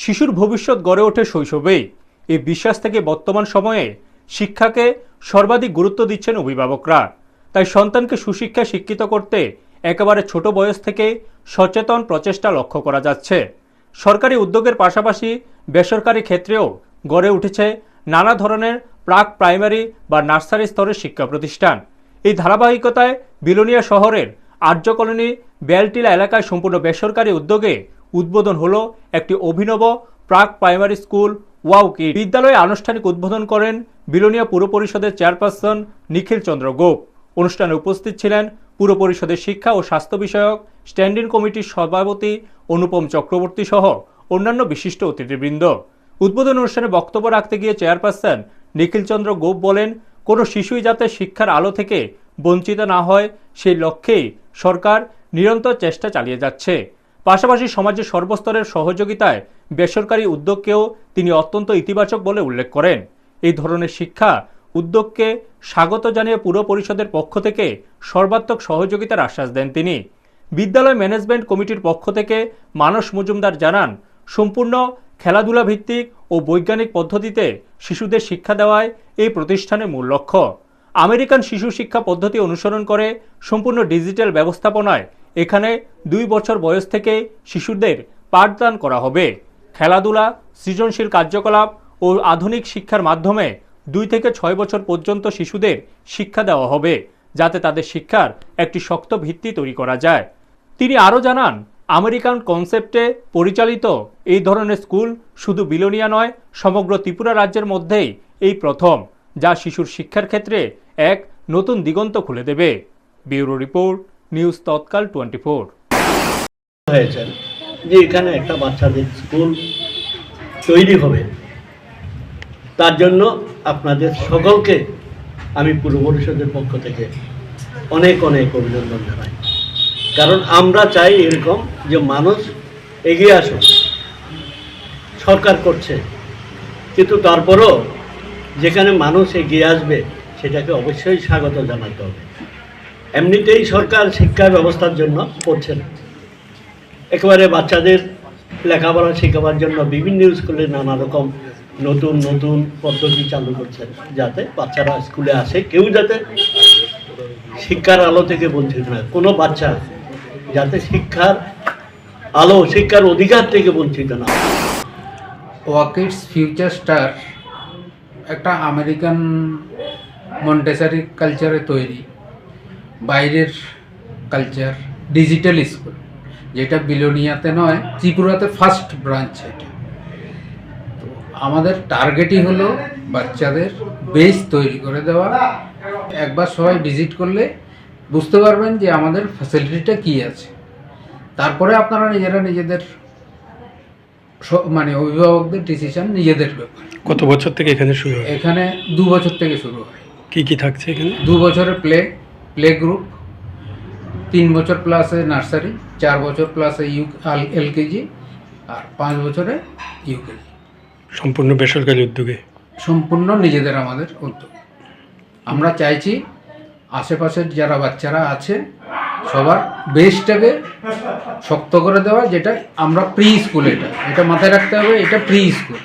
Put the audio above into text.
শিশুর ভবিষ্যৎ গড়ে ওঠে শৈশবেই। এই বিশ্বাস থেকে বর্তমান সময়ে শিক্ষাকে সর্বাধিক গুরুত্ব দিচ্ছেন অভিভাবকরা। তাই সন্তানকে সুশিক্ষা শিক্ষিত করতে একেবারে ছোট বয়স থেকে সচেতন প্রচেষ্টা লক্ষ্য করা যাচ্ছে। সরকারি উদ্যোগের পাশাপাশি বেসরকারি ক্ষেত্রেও গড়ে উঠেছে নানা ধরনের প্রাক প্রাইমারি বা নার্সারি স্তরের শিক্ষা প্রতিষ্ঠান। এই ধারাবাহিকতায় বিলোনিয়া শহরের আর্য কলোনি বেলটিলা এলাকায় সম্পূর্ণ বেসরকারি উদ্যোগে উদ্বোধন হলো একটি অভিনব প্রাক প্রাইমারি স্কুল ওয়াও কিড বিদ্যালয়ে আনুষ্ঠানিক উদ্বোধন করেন বিলোনিয়া পুর পরিষদের চেয়ারপারসন নিখিল চন্দ্র গোপ। অনুষ্ঠানে উপস্থিত ছিলেন পুর পরিষদের শিক্ষা ও স্বাস্থ্য বিষয়ক, স্ট্যান্ডিং কমিটির সভাপতি অনুপম চক্রবর্তী সহ অন্যান্য বিশিষ্ট অতিথিবৃন্দ। উদ্বোধন অনুষ্ঠানে বক্তব্য রাখতে গিয়ে চেয়ারপারসন নিখিল চন্দ্র গোপ বলেন, কোনো শিশুই যাতে শিক্ষার আলো থেকে বঞ্চিত না হয়, সেই লক্ষ্যেই সরকার নিরন্তর চেষ্টা চালিয়ে যাচ্ছে। পাশাপাশি সমাজের সর্বস্তরের সহযোগিতায় বেসরকারি উদ্যোগকেও তিনি অত্যন্ত ইতিবাচক বলে উল্লেখ করেন। এই ধরনের শিক্ষা উদ্যোগকে স্বাগত জানিয়ে পুর পরিষদের পক্ষ থেকে সর্বাত্মক সহযোগিতার আশ্বাস দেন তিনি। বিদ্যালয় ম্যানেজমেন্ট কমিটির পক্ষ থেকে মানস মজুমদার জানান, সম্পূর্ণ খেলাধুলা ভিত্তিক ও বৈজ্ঞানিক পদ্ধতিতে শিশুদের শিক্ষা দেওয়ায় এই প্রতিষ্ঠানের মূল লক্ষ্য। আমেরিকান শিশু শিক্ষা পদ্ধতি অনুসরণ করে সম্পূর্ণ ডিজিটাল ব্যবস্থাপনায় এখানে দুই বছর বয়স থেকে শিশুদের পাঠদান করা হবে। খেলাধুলা, সৃজনশীল কার্যকলাপ ও আধুনিক শিক্ষার মাধ্যমে দুই থেকে ছয় বছর পর্যন্ত শিশুদের শিক্ষা দেওয়া হবে, যাতে তাদের শিক্ষার একটি শক্ত ভিত্তি তৈরি করা যায়। তিনি আরও জানান, আমেরিকান কনসেপ্টে পরিচালিত এই ধরনের স্কুল শুধু বিলোনিয়া নয়, সমগ্র ত্রিপুরা রাজ্যের মধ্যেই এই প্রথম, যা শিশুর শিক্ষার ক্ষেত্রে এক নতুন দিগন্ত খুলে দেবে। Bureau report news Tatkal twenty four হয়েছেন যে এখানে একটা বাচ্চাদের স্কুল তৈরি হবে। তার জন্য আপনাদের সকলকে আমি পূর্ব পরিষদের পক্ষ থেকে অনেক অনেক অভিনন্দন জানাই। কারণ আমরা চাই এরকম যে মানুষ এগিয়ে আসুক। সরকার করছে। কিন্তু তারপরও যেখানে মানুষ এগিয়ে আসবে, সেটাকে অবশ্যই স্বাগত জানাতে হবে। এমনিতেই সরকার শিক্ষা ব্যবস্থার জন্য করছে না। একেবারে বাচ্চাদের লেখাপড়া শেখাবার জন্য বিভিন্ন স্কুলে নানা রকম নতুন নতুন পদ্ধতি চালু করছেন যাতে বাচ্চারা স্কুলে আসে। কেউ যাতে শিক্ষার আলো থেকে বঞ্চিত না কোনো বাচ্চা যাতে শিক্ষার আলো, শিক্ষার অধিকার থেকে বঞ্চিত না। ওয়াকিডস ফিউচার স্টার একটা আমেরিকান মন্টেসারি কালচারে তৈরি। বাইরের কালচার ডিজিটাল স্কুল যেটা বিলোনিয়াতে নয় ত্রিপুরাতে ফার্স্ট ব্রাঞ্চ এটা। তো আমাদের টার্গেটই হলো বাচ্চাদের বেস তৈরি করে দেওয়া। একবার সবাই ভিজিট করলে বুঝতে পারবেন যে আমাদের ফ্যাসিলিটিটা কী আছে। তারপরে আপনারা নিজেরা নিজেদের মানে অভিভাবকদের ডিসিশন নিজেদের ব্যাপার। কত বছর থেকে এখানে শুরু হয়? এখানে দু বছর থেকে শুরু হয়। কি কি থাকছে এখানে? দু বছরের প্লে প্লে গ্রুপ তিন বছর প্লাসে নার্সারি চার বছর প্লাসে ইউ এলকেজি আর পাঁচ বছরে ইউকেজি সম্পূর্ণ বেসরকারি উদ্যোগে? সম্পূর্ণ নিজেদের আমাদের উদ্যোগ। আমরা চাইছি আশেপাশের যারা বাচ্চারা আছে সবার বেসটাকে শক্ত করে দেওয়া যেটা আমরা প্রি স্কুল এটা। এটা মাথায় রাখতে হবে এটা প্রি স্কুল